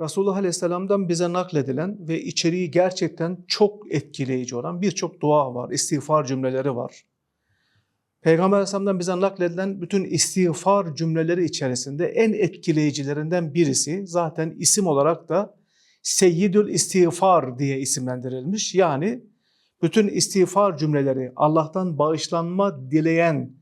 Resulullah Aleyhisselam'dan bize nakledilen ve içeriği gerçekten çok etkileyici olan birçok dua var, istiğfar cümleleri var. Peygamber Aleyhisselam'dan bize nakledilen bütün istiğfar cümleleri içerisinde en etkileyicilerinden birisi zaten isim olarak da Seyyidül İstiğfar diye isimlendirilmiş. Yani bütün istiğfar cümleleri Allah'tan bağışlanma dileyen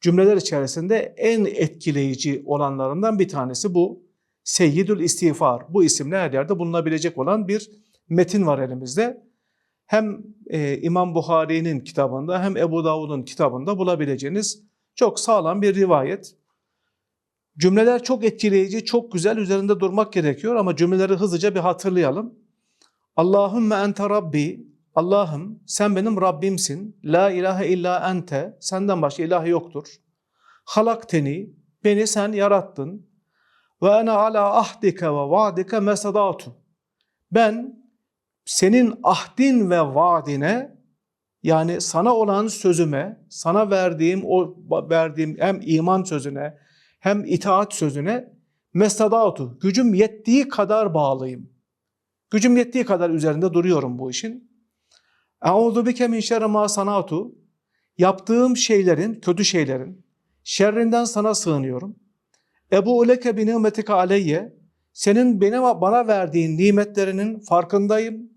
cümleler içerisinde en etkileyici olanlarından bir tanesi bu. Seyyidül İstiğfar. Bu isimle her yerde bulunabilecek olan bir metin var elimizde. Hem e, İmam Buhari'nin kitabında hem Ebu Davud'un kitabında bulabileceğiniz çok sağlam bir rivayet. Cümleler çok etkileyici, çok güzel üzerinde durmak gerekiyor ama cümleleri hızlıca bir hatırlayalım. Allahümme ente Rabbi, Allah'ım sen benim Rabbimsin. La ilahe illa ente, senden başka ilah yoktur. Halakteni, beni sen yarattın. Ve ene ala ahdike ve vaadike mesadatu. Ben senin ahdin ve vaadine yani sana olan sözüme, sana verdiğim o verdiğim hem iman sözüne hem itaat sözüne mesadatu. Gücüm yettiği kadar bağlıyım. Gücüm yettiği kadar üzerinde duruyorum bu işin. Euzu bike min şerri ma sanatu. Yaptığım şeylerin, kötü şeylerin şerrinden sana sığınıyorum. Ebu leke bi nimetike aleyye. Senin benim bana verdiğin nimetlerinin farkındayım.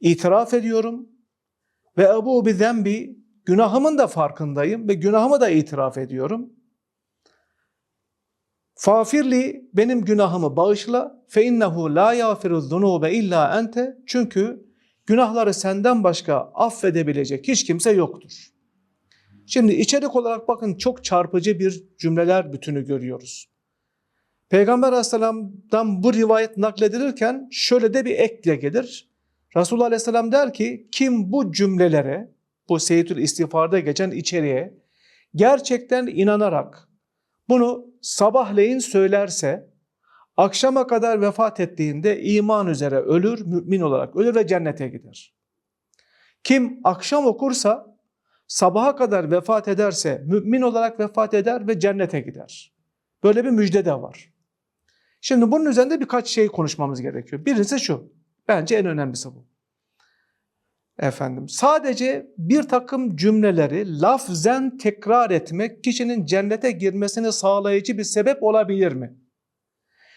İtiraf ediyorum. Ve ebu bi zembi günahımın da farkındayım ve günahımı da itiraf ediyorum. Fafirli benim günahımı bağışla. Fe innehu la yafiru zunube illa ente. Çünkü günahları senden başka affedebilecek hiç kimse yoktur. Şimdi içerik olarak bakın çok çarpıcı bir cümleler bütünü görüyoruz. Peygamber Aleyhisselam'dan bu rivayet nakledilirken şöyle de bir ekle gelir. Resulullah Aleyhisselam der ki kim bu cümlelere, bu Seyyidül İstiğfar'da geçen içeriğe gerçekten inanarak bunu sabahleyin söylerse akşama kadar vefat ettiğinde iman üzere ölür, mümin olarak ölür ve cennete gider. Kim akşam okursa sabaha kadar vefat ederse mümin olarak vefat eder ve cennete gider. Böyle bir müjde de var. Şimdi bunun üzerinde birkaç şey konuşmamız gerekiyor. Birincisi şu, bence en önemlisi bu. Efendim, sadece bir takım cümleleri lafzen tekrar etmek kişinin cennete girmesini sağlayıcı bir sebep olabilir mi?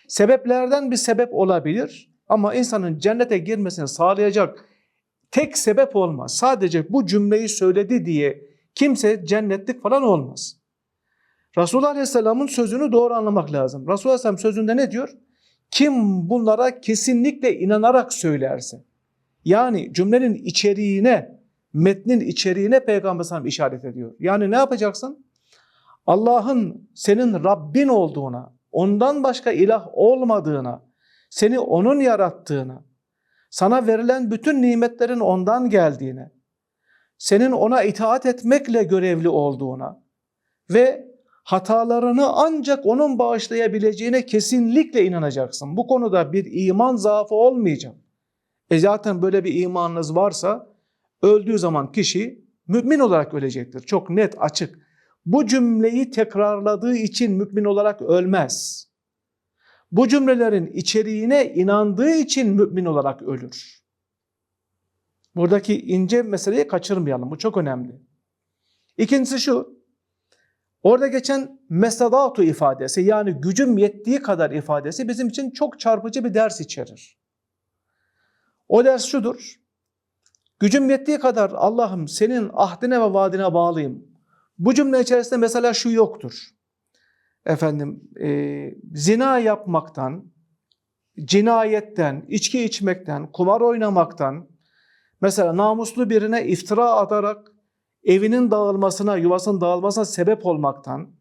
Sebeplerden bir sebep olabilir ama insanın cennete girmesini sağlayacak tek sebep olmaz. Sadece bu cümleyi söyledi diye kimse cennetlik falan olmaz. Resulullah Aleyhisselam'ın sözünü doğru anlamak lazım. Resulullah Aleyhisselam sözünde ne diyor? Kim bunlara kesinlikle inanarak söylerse, yani cümlenin içeriğine, metnin içeriğine Peygamber Aleyhisselam işaret ediyor. Yani ne yapacaksın? Allah'ın senin Rabbin olduğuna, ondan başka ilah olmadığına, seni onun yarattığına, sana verilen bütün nimetlerin ondan geldiğine, senin ona itaat etmekle görevli olduğuna ve hatalarını ancak onun bağışlayabileceğine kesinlikle inanacaksın. Bu konuda bir iman zaafı olmayacak. E zaten böyle bir imanınız varsa öldüğü zaman kişi mümin olarak ölecektir. Çok net, açık. Bu cümleyi tekrarladığı için mümin olarak ölmez. Bu cümlelerin içeriğine inandığı için mümin olarak ölür. Buradaki ince meseleyi kaçırmayalım. Bu çok önemli. İkincisi şu. Orada geçen mesadatu ifadesi yani gücüm yettiği kadar ifadesi bizim için çok çarpıcı bir ders içerir. O ders şudur. Gücüm yettiği kadar Allah'ım senin ahdine ve vaadine bağlıyım. Bu cümle içerisinde mesela şu yoktur. Efendim e, zina yapmaktan, cinayetten, içki içmekten, kumar oynamaktan, mesela namuslu birine iftira atarak evinin dağılmasına, yuvasının dağılmasına sebep olmaktan,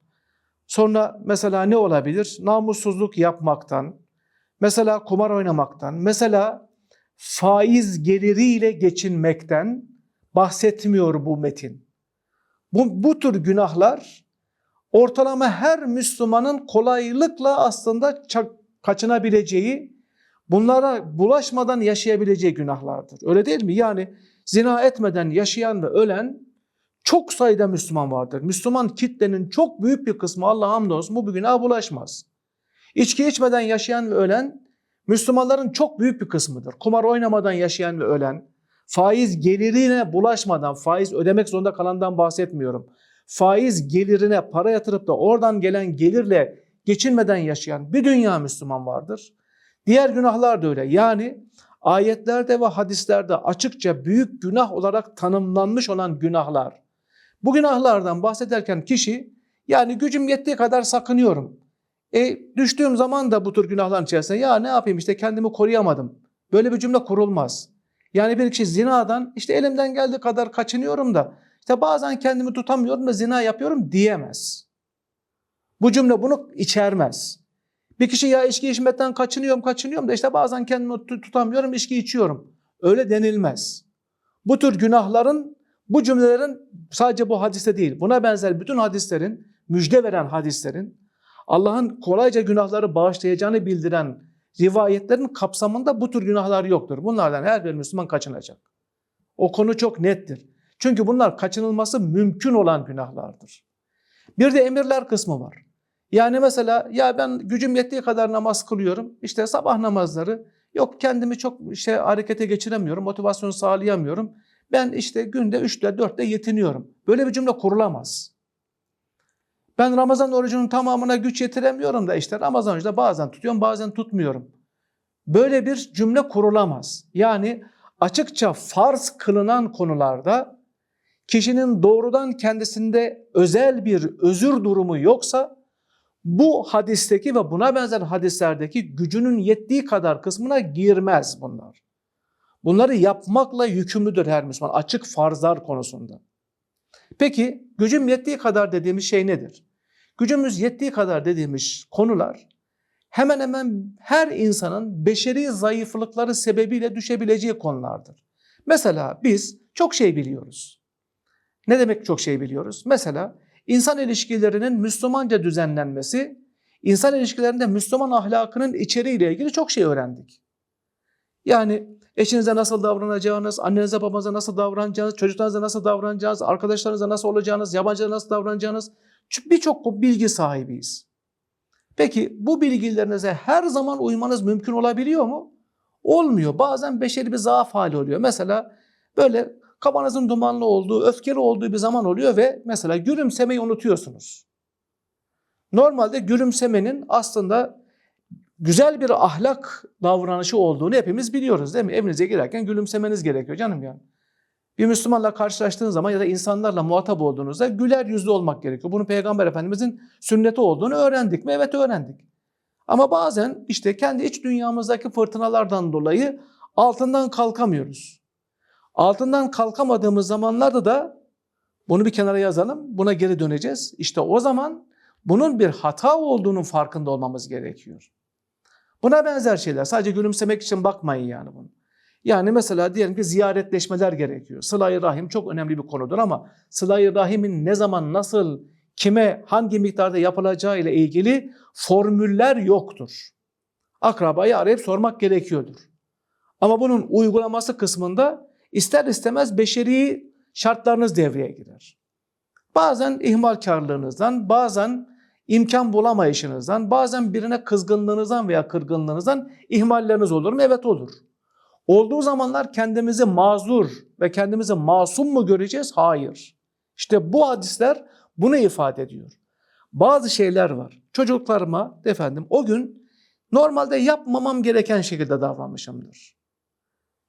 sonra mesela ne olabilir? Namussuzluk yapmaktan, mesela kumar oynamaktan, mesela faiz geliriyle geçinmekten bahsetmiyor bu metin. Bu, bu tür günahlar ortalama her Müslümanın kolaylıkla aslında kaçınabileceği, bunlara bulaşmadan yaşayabileceği günahlardır. Öyle değil mi? Yani zina etmeden yaşayan ve ölen çok sayıda Müslüman vardır. Müslüman kitlenin çok büyük bir kısmı Allah hamdolsun bu günaha bulaşmaz. İçki içmeden yaşayan ve ölen Müslümanların çok büyük bir kısmıdır. Kumar oynamadan yaşayan ve ölen, faiz gelirine bulaşmadan, faiz ödemek zorunda kalandan bahsetmiyorum. Faiz gelirine para yatırıp da oradan gelen gelirle geçinmeden yaşayan bir dünya Müslüman vardır. Diğer günahlar da öyle. Yani ayetlerde ve hadislerde açıkça büyük günah olarak tanımlanmış olan günahlar. Bu günahlardan bahsederken kişi yani gücüm yettiği kadar sakınıyorum. E düştüğüm zaman da bu tür günahların içerisinde ya ne yapayım işte kendimi koruyamadım. Böyle bir cümle kurulmaz. Yani bir kişi zinadan işte elimden geldiği kadar kaçınıyorum da işte bazen kendimi tutamıyorum da zina yapıyorum diyemez. Bu cümle bunu içermez. Bir kişi ya içki içmekten kaçınıyorum kaçınıyorum da işte bazen kendimi tutamıyorum içki içiyorum. Öyle denilmez. Bu tür günahların bu cümlelerin sadece bu hadiste değil buna benzer bütün hadislerin müjde veren hadislerin Allah'ın kolayca günahları bağışlayacağını bildiren rivayetlerin kapsamında bu tür günahlar yoktur. Bunlardan her bir Müslüman kaçınacak. O konu çok nettir. Çünkü bunlar kaçınılması mümkün olan günahlardır. Bir de emirler kısmı var. Yani mesela ya ben gücüm yettiği kadar namaz kılıyorum. İşte sabah namazları yok kendimi çok işte harekete geçiremiyorum, motivasyonu sağlayamıyorum. Ben işte günde 3'te 4'te yetiniyorum. Böyle bir cümle kurulamaz. Ben Ramazan orucunun tamamına güç yetiremiyorum da işte Ramazan orucunda bazen tutuyorum bazen tutmuyorum. Böyle bir cümle kurulamaz. Yani açıkça farz kılınan konularda kişinin doğrudan kendisinde özel bir özür durumu yoksa bu hadisteki ve buna benzer hadislerdeki gücünün yettiği kadar kısmına girmez bunlar. Bunları yapmakla yükümlüdür her Müslüman açık farzlar konusunda. Peki gücüm yettiği kadar dediğimiz şey nedir? Gücümüz yettiği kadar dediğimiz konular hemen hemen her insanın beşeri zayıflıkları sebebiyle düşebileceği konulardır. Mesela biz çok şey biliyoruz. Ne demek çok şey biliyoruz? Mesela insan ilişkilerinin Müslümanca düzenlenmesi, insan ilişkilerinde Müslüman ahlakının içeriğiyle ilgili çok şey öğrendik. Yani eşinize nasıl davranacağınız, annenize babanıza nasıl davranacağınız, çocuklarınıza nasıl davranacağınız, arkadaşlarınıza nasıl olacağınız, yabancılara nasıl davranacağınız birçok bilgi sahibiyiz. Peki bu bilgilerinize her zaman uymanız mümkün olabiliyor mu? Olmuyor. Bazen beşeri bir zaaf hali oluyor. Mesela böyle kafanızın dumanlı olduğu, öfkeli olduğu bir zaman oluyor ve mesela gülümsemeyi unutuyorsunuz. Normalde gülümsemenin aslında güzel bir ahlak davranışı olduğunu hepimiz biliyoruz değil mi? Evinize girerken gülümsemeniz gerekiyor canım yani. Bir Müslümanla karşılaştığınız zaman ya da insanlarla muhatap olduğunuzda güler yüzlü olmak gerekiyor. Bunu Peygamber Efendimizin sünneti olduğunu öğrendik mi? Evet öğrendik. Ama bazen işte kendi iç dünyamızdaki fırtınalardan dolayı altından kalkamıyoruz. Altından kalkamadığımız zamanlarda da bunu bir kenara yazalım, buna geri döneceğiz. İşte o zaman bunun bir hata olduğunun farkında olmamız gerekiyor. Buna benzer şeyler. Sadece gülümsemek için bakmayın yani bunu. Yani mesela diyelim ki ziyaretleşmeler gerekiyor. Sıla-i Rahim çok önemli bir konudur ama Sıla-i Rahim'in ne zaman, nasıl, kime, hangi miktarda yapılacağı ile ilgili formüller yoktur. Akrabayı arayıp sormak gerekiyordur. Ama bunun uygulaması kısmında ister istemez beşeri şartlarınız devreye girer. Bazen ihmalkarlığınızdan, bazen imkan bulamayışınızdan, bazen birine kızgınlığınızdan veya kırgınlığınızdan ihmalleriniz olur mu? Evet olur. Olduğu zamanlar kendimizi mazur ve kendimizi masum mu göreceğiz? Hayır. İşte bu hadisler bunu ifade ediyor. Bazı şeyler var. Çocuklarıma efendim o gün normalde yapmamam gereken şekilde davranmışımdır.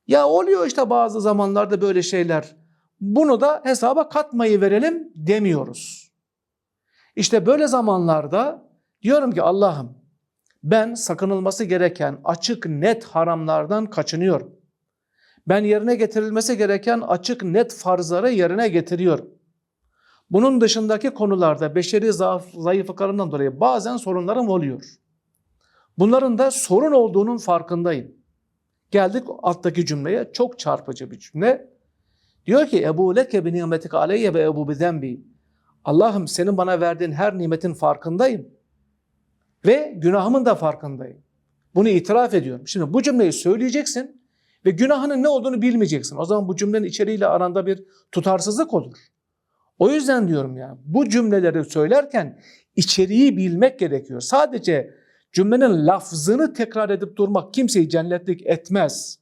Ya oluyor işte bazı zamanlarda böyle şeyler. Bunu da hesaba katmayı verelim demiyoruz. İşte böyle zamanlarda diyorum ki Allah'ım ben sakınılması gereken açık net haramlardan kaçınıyorum. Ben yerine getirilmesi gereken açık net farzları yerine getiriyorum. Bunun dışındaki konularda beşeri zaaf, zayıflıklarından dolayı bazen sorunlarım oluyor. Bunların da sorun olduğunun farkındayım. Geldik alttaki cümleye çok çarpıcı bir cümle. Diyor ki Ebu leke bi nimetik aleyye ve ebu bi Allah'ım senin bana verdiğin her nimetin farkındayım. Ve günahımın da farkındayım. Bunu itiraf ediyorum. Şimdi bu cümleyi söyleyeceksin ve günahının ne olduğunu bilmeyeceksin. O zaman bu cümlenin içeriğiyle aranda bir tutarsızlık olur. O yüzden diyorum ya bu cümleleri söylerken içeriği bilmek gerekiyor. Sadece cümlenin lafzını tekrar edip durmak kimseyi cennetlik etmez.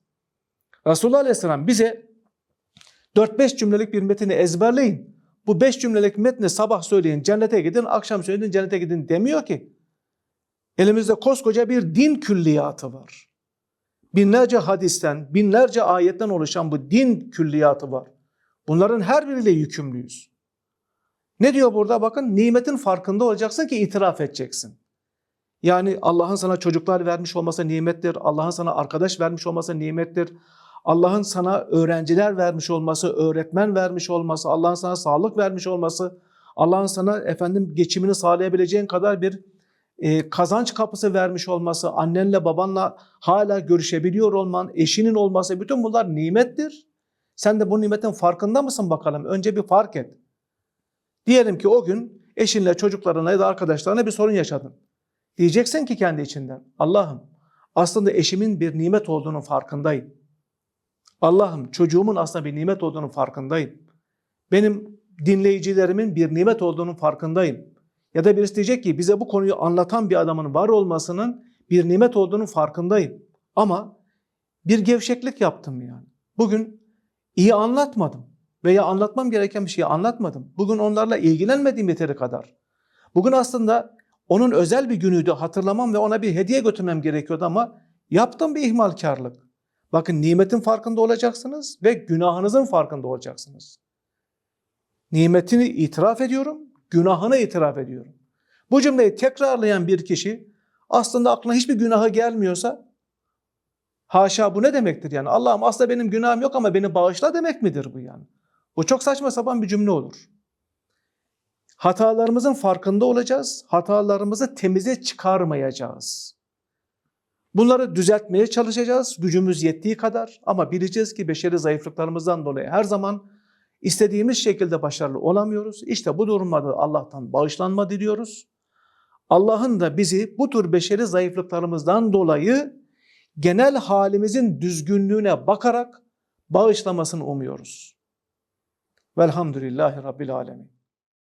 Resulullah Aleyhisselam bize 4-5 cümlelik bir metini ezberleyin. Bu 5 cümlelik metni sabah söyleyin cennete gidin, akşam söyleyin cennete gidin demiyor ki. Elimizde koskoca bir din külliyatı var. Binlerce hadisten, binlerce ayetten oluşan bu din külliyatı var. Bunların her biriyle yükümlüyüz. Ne diyor burada bakın? Nimetin farkında olacaksın ki itiraf edeceksin. Yani Allah'ın sana çocuklar vermiş olması nimettir. Allah'ın sana arkadaş vermiş olması nimettir. Allah'ın sana öğrenciler vermiş olması, öğretmen vermiş olması, Allah'ın sana sağlık vermiş olması, Allah'ın sana efendim geçimini sağlayabileceğin kadar bir e, kazanç kapısı vermiş olması, annenle babanla hala görüşebiliyor olman, eşinin olması bütün bunlar nimettir. Sen de bu nimetin farkında mısın bakalım? Önce bir fark et. Diyelim ki o gün eşinle, çocuklarına ya da arkadaşlarına bir sorun yaşadın. Diyeceksin ki kendi içinden, Allah'ım aslında eşimin bir nimet olduğunun farkındayım. Allah'ım çocuğumun aslında bir nimet olduğunun farkındayım. Benim dinleyicilerimin bir nimet olduğunun farkındayım. Ya da birisi diyecek ki bize bu konuyu anlatan bir adamın var olmasının bir nimet olduğunun farkındayım. Ama bir gevşeklik yaptım yani. Bugün iyi anlatmadım veya anlatmam gereken bir şeyi anlatmadım. Bugün onlarla ilgilenmediğim yeteri kadar. Bugün aslında onun özel bir günüydü hatırlamam ve ona bir hediye götürmem gerekiyordu ama yaptım bir ihmalkarlık. Bakın nimetin farkında olacaksınız ve günahınızın farkında olacaksınız. Nimetini itiraf ediyorum, günahını itiraf ediyorum. Bu cümleyi tekrarlayan bir kişi aslında aklına hiçbir günahı gelmiyorsa haşa bu ne demektir yani? Allah'ım aslında benim günahım yok ama beni bağışla demek midir bu yani? Bu çok saçma sapan bir cümle olur. Hatalarımızın farkında olacağız, hatalarımızı temize çıkarmayacağız. Bunları düzeltmeye çalışacağız gücümüz yettiği kadar ama bileceğiz ki beşeri zayıflıklarımızdan dolayı her zaman istediğimiz şekilde başarılı olamıyoruz. İşte bu durumlarda Allah'tan bağışlanma diliyoruz. Allah'ın da bizi bu tür beşeri zayıflıklarımızdan dolayı genel halimizin düzgünlüğüne bakarak bağışlamasını umuyoruz. Velhamdülillahi Rabbil Alemin.